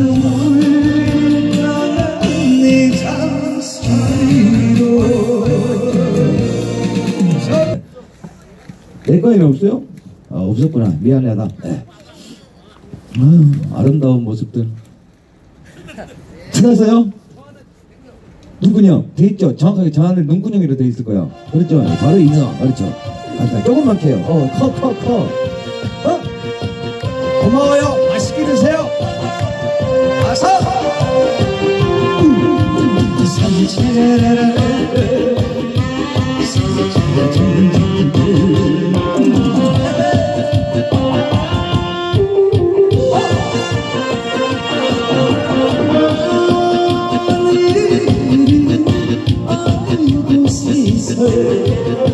울까 내 장사이로 내 거에는 없어요? 아, 없었구나. 미안하다. 네. 아유, 아름다운 모습들. 찾았어요? 눈구녕 돼 있죠? 정확하게 저 안에 눈구녕이로 돼 있을 거예요. 그렇죠? 바로 인어. 그렇죠. 아, 조금만 캐요. 어, 커, 커, 커. 어? 고마워요. 맛있게 드세요. 아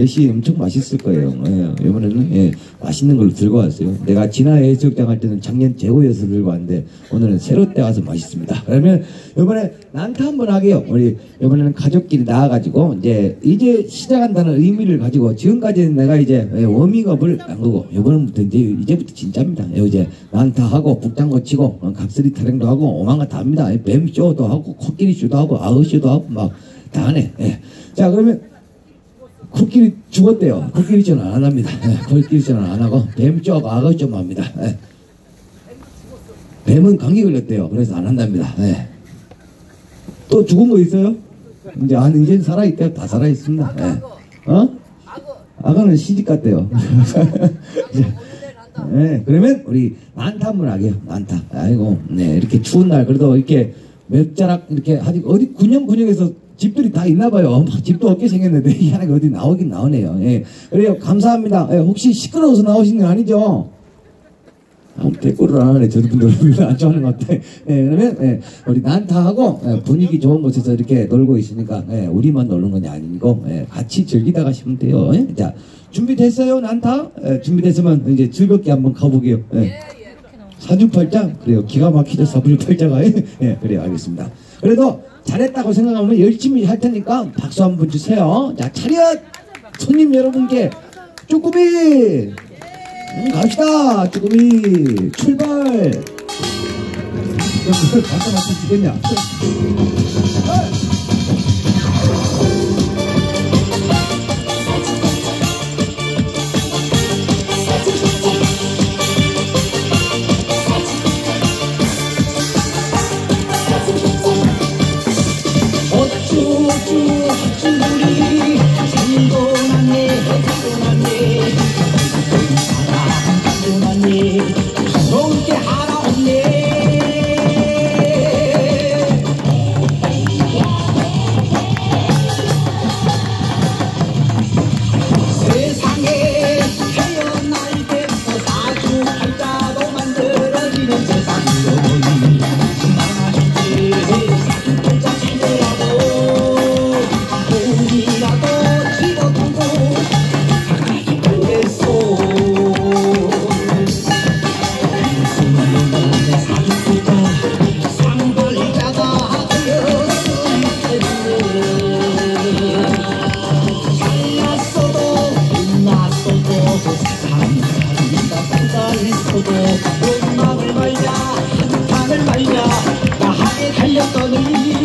역시 엄청 맛있을 거예요. 예, 이번에는, 예, 맛있는 걸 들고 왔어요. 내가 지난 해수욕장 할 때는 작년 재고여서 들고 왔는데, 오늘은 새로 때 와서 맛있습니다. 그러면, 이번에 난타 한번 하게요. 우리, 이번에는 가족끼리 나와가지고, 이제, 이제 시작한다는 의미를 가지고, 지금까지는 내가 이제, 예, 워밍업을 한 거고, 이번부터 이제, 이제부터 진짜입니다. 예, 이제, 난타 하고, 북장고 치고, 어, 갑수리 타령도 하고, 오만가 다 합니다. 예, 뱀쇼도 하고, 코끼리 쇼도 하고, 아으쇼도 하고, 막, 다 하네. 예. 자, 그러면 코끼리 죽었대요. 코끼리 전안 합니다. 예, 코끼리 전안 하고 뱀 쪽, 악어 좀 합니다. 예. 뱀은 감기 걸렸대요. 그래서 안 한답니다. 예. 또 죽은 거 있어요? 이제 안 이제 살아 있대요. 다 살아 있습니다. 예. 어? 악어는 시집 갔대요. 네, 그러면 우리 난타 한번 하게요. 난타. 아이고, 네, 이렇게 추운 날 그래도 이렇게 몇 자락 이렇게 하지 어디 군영 군영에서 집들이 다 있나 봐요. 막 집도 없게 생겼는데 희한하게 어디 나오긴 나오네요. 예. 그래요. 감사합니다. 예, 혹시 시끄러워서 나오신 건 아니죠? 아, 댓글을 안 하네. 저분들 안 좋아하는 것 같아. 예, 그러면, 예, 우리 난타하고 예, 분위기 좋은 곳에서 이렇게 놀고 있으니까, 예, 우리만 노는 건 아니고, 예, 같이 즐기다 가 시면 돼요. 예? 자, 준비됐어요, 난타? 예, 준비됐으면 이제 즐겁게 한번 가보게요. 예. 사주팔자? 그래요. 기가 막히죠, 사주팔자가. 예, 그래요. 알겠습니다. 그래도 잘했다고 생각하면 열심히 할 테니까 박수 한 번 주세요. 자, 차렷! 손님 여러분께 쭈꾸미! 음, 갑시다, 쭈꾸미! 출발! 그걸 갖다 맞춰 주겠냐? 한탄을 말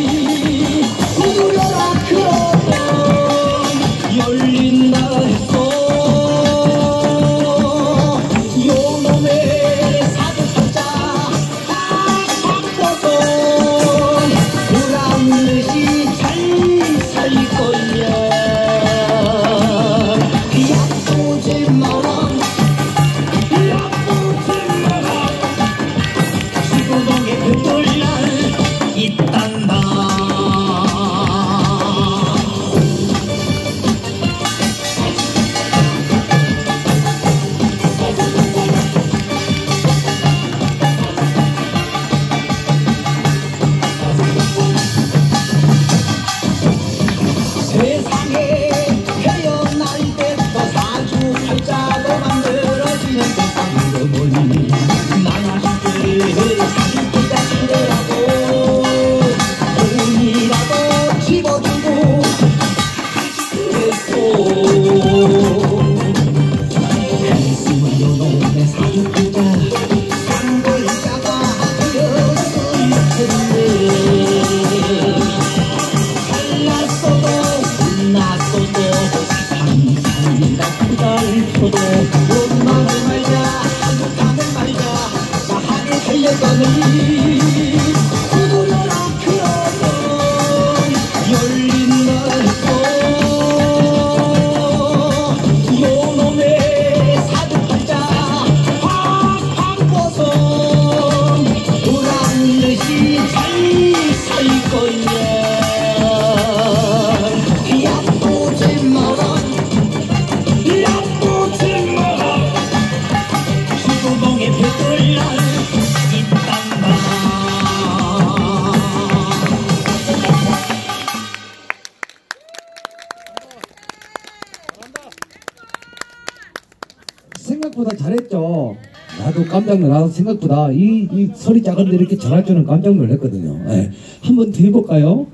생각보다 잘했죠. 나도 깜짝 놀라서 생각보다 이, 이 소리 작은데 이렇게 잘할 줄은 깜짝 놀랐거든요. 예. 한번 더 해볼까요?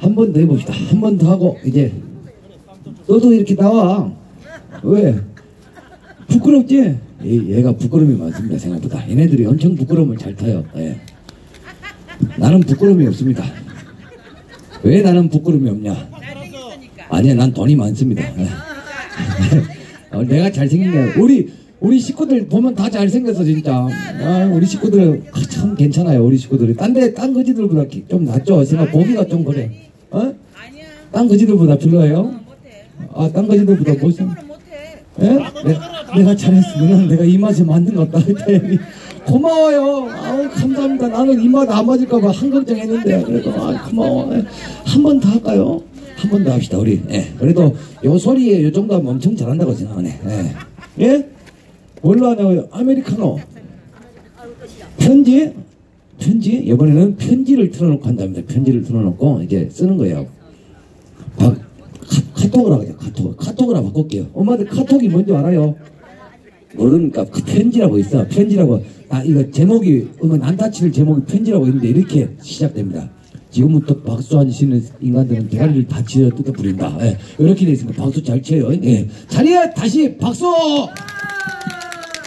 한 번 더 해봅시다. 한 번 더 하고 이제 너도 이렇게 나와. 왜? 부끄럽지? 얘, 얘가 부끄러움이 많습니다. 생각보다. 얘네들이 엄청 부끄러움을 잘 타요. 예. 나는 부끄러움이 없습니다. 왜 나는 부끄러움이 없냐? 아니야, 난 돈이 많습니다. 예. 어, 내가 잘생긴 게 우리 우리 식구들 보면 다 잘생겼어 진짜. 아, 우리 식구들 아, 참 괜찮아요. 우리 식구들이 딴데 딴 거지들보다 기- 좀 낫죠. 생각 보기가 좀 그래. 어? 딴 거지들보다 별로예요? 못해. 아, 딴 거지들보다. 식으로 못해. 예? 내, 내가 잘했으면 내가 이 맛에 맞는 것 같다 고마워요. 아우 감사합니다. 나는 이 맛 안 맞을까봐 한걱정 했는데 그래도 아 고마워. 한 번 더 할까요? 한 번 더 합시다 우리. 예. 그래도 요 소리에 요 정도 하면 엄청 잘한다고 생각하네. 예? 예? 뭘로 하냐고요? 아메리카노. 편지? 편지? 이번에는 편지를 틀어놓고 한답니다. 편지를 틀어놓고 이제 쓰는 거예요. 박, 카, 카톡을 하죠. 카톡. 카톡으로 바꿀게요. 엄마들 카톡이 뭔지 알아요? 모르니까 그 편지라고 있어. 편지라고. 아, 이거 제목이, 음악 난타치를 제목이 편지라고 있는데 이렇게 시작됩니다. 지금부터 박수 안 치는 인간들은 대가리를 다 치어 뜯어 부린다. 예, 이렇게 돼 있으니까 박수 잘 쳐요. 예. 자리에 다시 박수!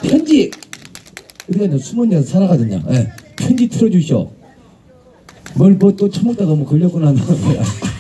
편지! 이제 숨은 데서 살아가거든요. 예. 편지 틀어주시오. 뭘 뭐 또 처먹다가 뭐 걸렸구나. 어? 멋있고!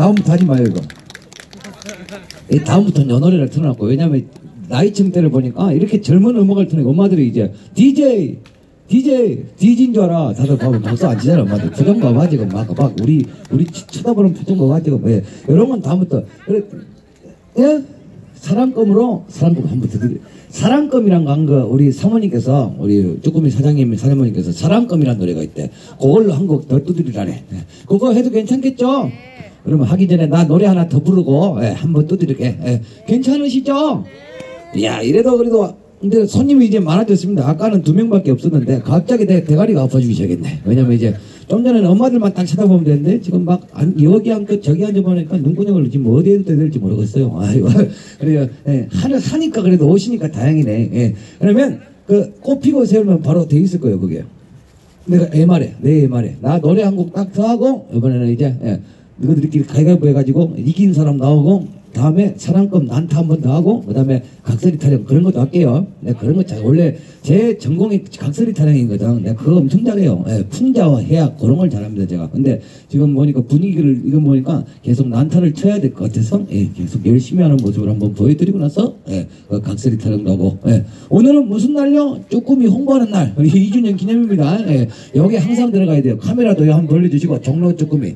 다음부터 하지 마요 이거. 이 다음부터는 요 노래를 틀어놨고 왜냐면 나이층대를 보니까 아, 이렇게 젊은 음악을 트는 엄마들이 이제 DJ DJ DJ인 줄 알아. 다들 봐봐 박수 안 치잖아 엄마들. 봐봐 지금 막, 막 우리 우리 치- 쳐다보는 봐봐 지금 왜. 이런 건 다음부터. 그래 예? 사랑껌으로 사랑껌 한번 드릴 사랑껌이란 거한거 우리 사모님께서 우리 쭈꾸미 사장님 사장님께서 사랑껌이란 노래가 있대. 그걸로 한 곡 더 두드리라네. 예. 그거 해도 괜찮겠죠? 그러면 하기 전에 나 노래 하나 더 부르고 예, 한번 두드릴게. 예. 괜찮으시죠? 야 이래도 그래도 근데 손님이 이제 많아졌습니다. 아까는 두 명밖에 없었는데 갑자기 내 대가리가 아파지기 시작했네. 왜냐면 이제 좀 전에는 엄마들만 딱 쳐다보면 되는데 지금 막 안- 여기 앉고 저기 앉아보니까 눈구녕을 지금 어디에 둬야 될지 모르겠어요. 아이고. 그래요. 예, 하는 하니까 그래도 오시니까 다행이네. 예. 그러면 그 꽃 피고 세우면 바로 돼 있을 거예요 그게. 내가 MR에 내 MR에. 나 노래 한 곡 딱 더 하고 이번에는 이제 예, 너희들끼리 가위바위보 해가지고 이긴 사람 나오고 다음에 사랑법 난타 한 번 더 하고 그 다음에 각설이 타령 그런 것도 할게요. 네, 그런 거 잘 원래 제 전공이 각설이 타령이거든 내가 그거 엄청 잘해요. 예, 풍자와 해악 그런 걸 잘합니다 제가. 근데 지금 보니까 분위기를 이거 보니까 계속 난타를 쳐야 될 것 같아서 예, 계속 열심히 하는 모습을 한번 보여드리고 나서 예, 그 각설이 타령도 하고 예. 오늘은 무슨 날요? 쪼꾸미 홍보하는 날. 우리 2주년 기념입니다. 예, 여기 항상 들어가야 돼요. 카메라도 한번 돌려주시고 종로 쪼꾸미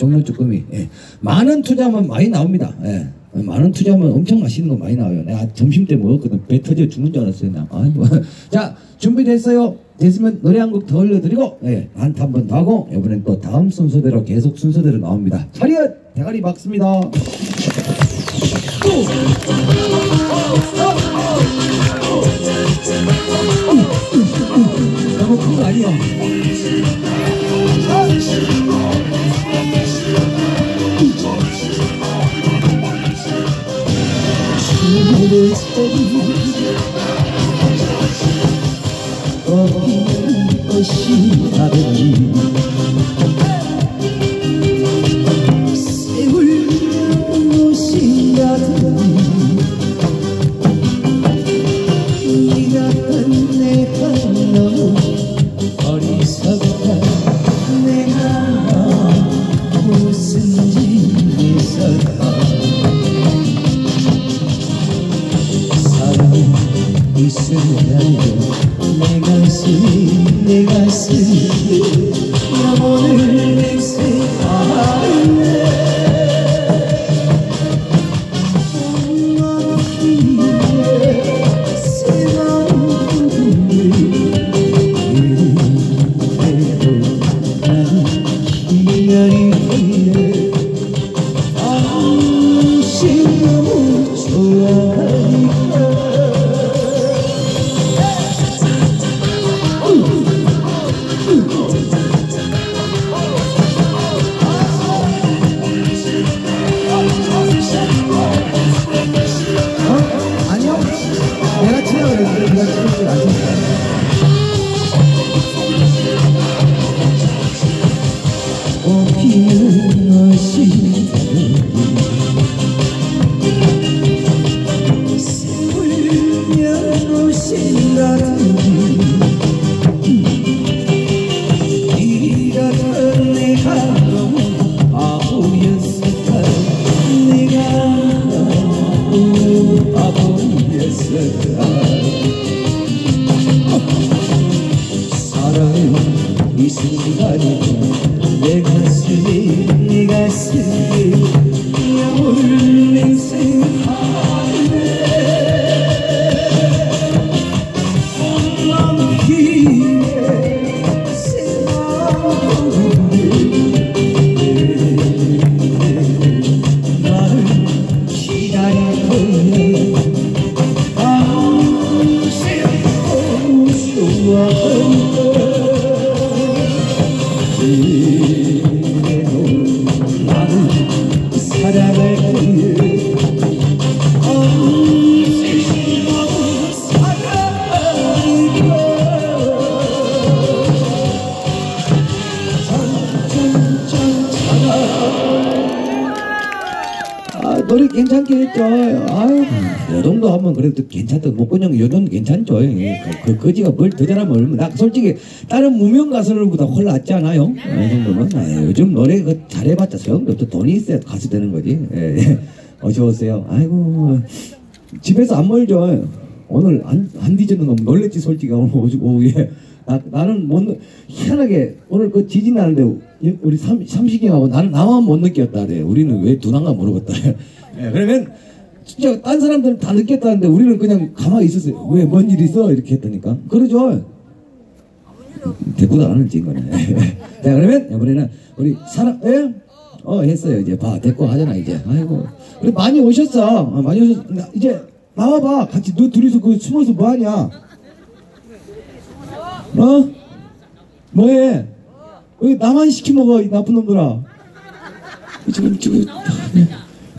종로 쭈꾸미. 예. 많은 투자하면 많이 나옵니다. 예. 많은 투자하면 엄청 맛있는 거 많이 나와요. 내가 점심 때 먹었거든. 배 터져 죽는 줄 알았어요. 나. 아이고. 자, 준비됐어요? 됐으면 노래 한 곡 더 올려드리고, 예, 한타 한번 더 하고, 이번엔 또 다음 순서대로 계속 순서대로 나옵니다. 차렷! 대가리 박습니다. 너무 큰거 아니야? 어린 것이 다른 세월 네가 세월면 오 그, 그, 거지가 뭘 더 잘하면 얼마나. 나 솔직히 다른 무명 가수들보다 훨 낫지 않아요? 이 정도면. 아, 요즘 노래 그 잘해봤자 소용도 없어. 돈이 있어야 가수 되는 거지. 예, 예. 어서 오세요. 아이고, 집에서 안 멀죠. 오늘 안, 안 뒤졌는 거 놀랬지, 솔직히. 오늘 오후- 오후에. 나, 나는 못, 느- 희한하게 오늘 그 지진 나는데 우리 삼, 삼식이하고 나는 나만 못 느꼈다. 그래. 우리는 왜 두난가 모르겠다. 예, 그러면 진짜 딴 사람들은 다 느꼈다는데 우리는 그냥 가만히 있었어요. 왜 뭔 일 있어? 이렇게 했다니까. 그러죠. 대꾸도 안 하는 친구네. 자, 그러면 이번에는 우리 사람, 예? 어, 했어요. 이제 봐. 대꾸 하잖아, 이제. 아이고. 그래, 많이 오셨어. 어, 많이 오셨어. 나- 이제 나와봐. 같이 너 둘이서 그 숨어서 뭐 하냐? 어? 뭐해? 왜 나만 시켜먹어, 이 나쁜 놈들아. 지금, 지금.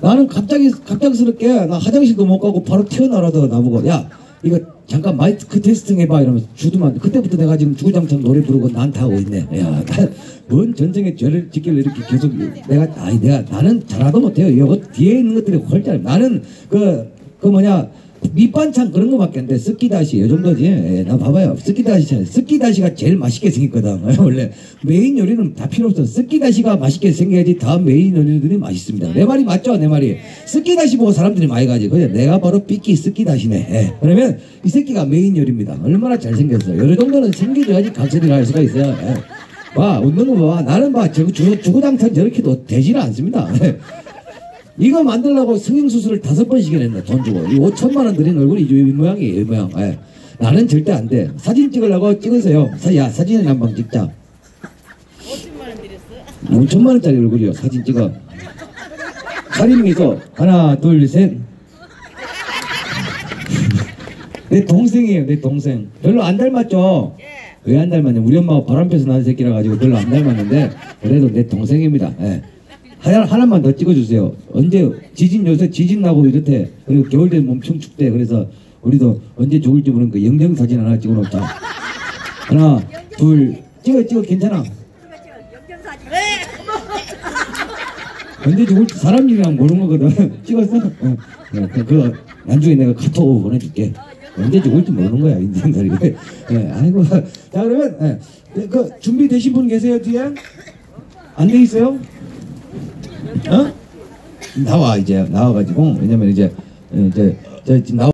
나는 갑자기, 갑작스럽게 나 화장실도 못 가고 바로 튀어나와서 나보고, 야, 이거 잠깐 마이크 테스팅 해봐 이러면서 주도만 그때부터 내가 지금 주구장창 노래 부르고 난다 하고 있네. 야, 나, 뭔 전쟁에 죄를 짓길래 이렇게 계속 내가 아니 내가 나는 잘하도 못해요. 이거 뒤에 있는 것들이 훨 잘. 나는 그 그 뭐냐 밑반찬 그런 거밖에 안 돼. 스키다시 이 정도지. 예, 나 봐봐요. 스키다시 스키다시가 제일 맛있게 생겼거든. 원래 메인 요리는 다 필요 없어. 스키다시가 맛있게 생겨야지 다음 메인 요리들이 맛있습니다. 내 말이 맞죠? 내 말이. 스키다시 보고 사람들이 많이 가지. 그래 내가 바로 삐끼 스키다시네. 예. 그러면 이 새끼가 메인 요리입니다. 얼마나 잘 생겼어. 요 정도는 생겨줘야지 각설이를 할 수가 있어요. 예. 봐 웃는 거 봐. 나는 봐 저, 주, 주구장창 저렇게도 되지는 않습니다. 이거 만들려고 성형수술을 다섯 번씩 해냈네 돈 주고. 이 5천만 원 들인 얼굴이 이 모양이에요 이 모양. 예. 나는 절대 안 돼. 사진 찍으려고 찍으세요. 사, 야 사진을 한 방 찍자. 5천만 원짜리 얼굴이요 사진 찍어. 차림이서 하나 둘 셋. 내 동생이에요 내 동생. 별로 안 닮았죠? 왜 안 닮았냐? 우리 엄마가 바람 펴서 낳은 새끼라 가지고 별로 안 닮았는데 그래도 내 동생입니다. 예. 하나, 하나만 더 찍어주세요 언제 지진 요새 지진 나고 이렇대 그리고 겨울 되면 엄청 춥대 그래서 우리도 언제 좋을지 모르는 그 영정 사진 하나 찍어놓자 하나 둘 찍어 찍어 괜찮아 언제 죽을지 사람 이름 모르는 거거든. 찍었어? 어. 네, 그, 그거 나중에 내가 카톡 보내줄게. 언제 죽을지 모르는 거야, 인생들이. 네, 아이고. 자, 그러면, 네. 네, 그, 준비되신 분 계세요, 뒤에? 안 돼 있어요? 어? 나와, 이제. 나와가지고. 왜냐면 이제, 이제, 저 지금 나와.